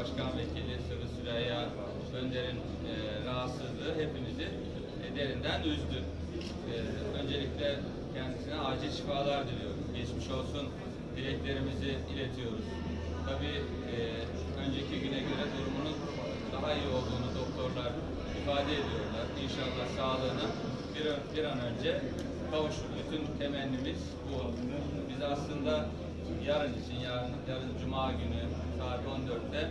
Başkan Vekili Sırrı Süreyya Önder'in e, rahatsızlığı hepimizi e, derinden üzdü. E, öncelikle kendisine acil şifalar diliyorum. Geçmiş olsun dileklerimizi iletiyoruz. Tabii e, önceki güne göre durumunun daha iyi olduğunu doktorlar ifade ediyorlar. İnşallah sağlığına bir, bir an önce kavuşur. Bütün temennimiz bu. Biz aslında yarın için, yarın, yarın Cuma günü saat 14'te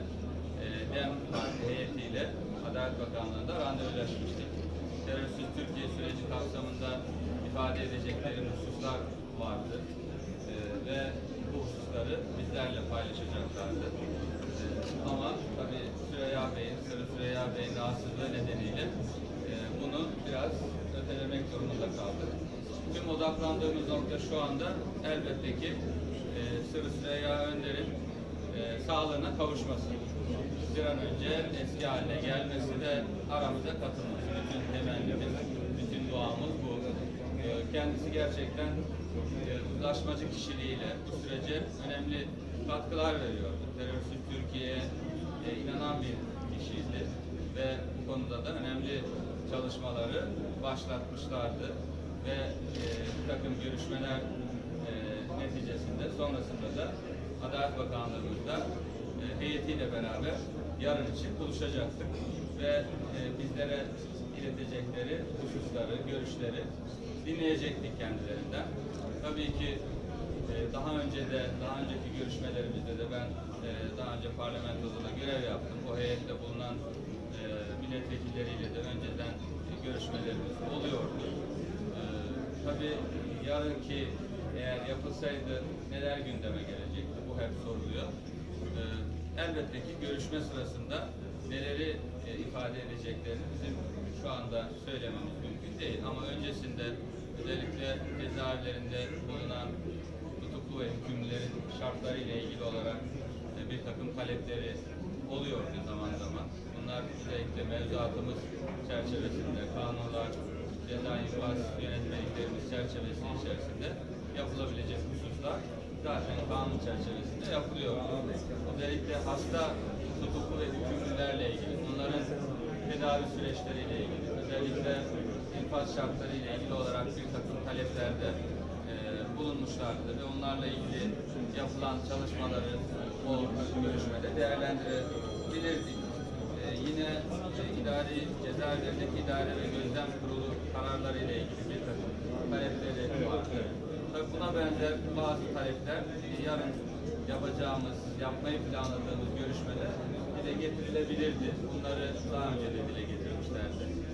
e, DEM Parti heyetiyle Adalet Bakanlığı'nda randevulaşmıştık. Terörsüz Türkiye süreci kapsamında ifade edecekleri hususlar vardı. E, ve bu hususları bizlerle paylaşacaklardı. E, ama tabii Süreyya Bey'in, Sırrı Süreyya Bey'in rahatsızlığı nedeniyle e, bunu biraz ötelemek zorunda kaldık. Tüm odaklandığımız nokta şu anda elbette ki Süreyya Önder'in e, sağlığına kavuşması. Bir an önce eski haline gelmesi ve aramıza katılması. Bütün temennimiz, bütün duamız bu. E, kendisi gerçekten e, uzlaşmacı kişiliğiyle bu sürece önemli katkılar veriyordu. Terörsüz Türkiye'ye e, inanan bir kişiydi ve bu konuda da önemli çalışmaları başlatmışlardı ve e, bir takım görüşmeler e, neticesinde sonrasında da Adalet Bakanlığımızda e, heyetiyle beraber yarın için buluşacaktık ve e, bizlere iletecekleri hususları, görüşleri dinleyecektik kendilerinden. Tabii ki e, daha önce de, daha önceki görüşmelerimizde de ben e, daha önce parlamentoda da görev yaptım. O heyette bulunan e, milletvekilleriyle de önceden görüşmelerimiz oluyordu. E, tabii yarınki eğer yapılsaydı neler gündeme gelecekti? Bu hep soruluyor. E, elbette ki görüşme sırasında neleri e, ifade edeceklerini bizim şu anda söylememiz mümkün değil. Ama öncesinde özellikle cezaevlerinde bulunan tutuklu ve hükümlülerin şartları ile ilgili olarak e, bir takım talepleri oluyordu zaman zaman. Bunlar özellikle mevzuatımız çerçevesinde, kanunlar, ceza infaz yönetmeliklerimiz çerçevesi içerisinde yapılabilecek hususlar zaten kanun çerçevesinde yapılıyor. Özellikle hasta tutuklu ve hükümlülerle ilgili, bunların tedavi süreçleriyle ilgili, özellikle infaz şartlarıyla ilgili olarak bir takım taleplerde e, bulunmuşlardı ve onlarla ilgili yapılan çalışmaları o görüşmede değerlendirebilirdik. E, yine e, idari cezaevlerindeki idare ve gözlem kurulu kararları ile ilgili bir takım talepleri Buna benzer bazı talepler e, yarın yapacağımız, yapmayı planladığımız görüşmede dile getirilebilirdi. Bunları daha önce de dile getirmişlerdi.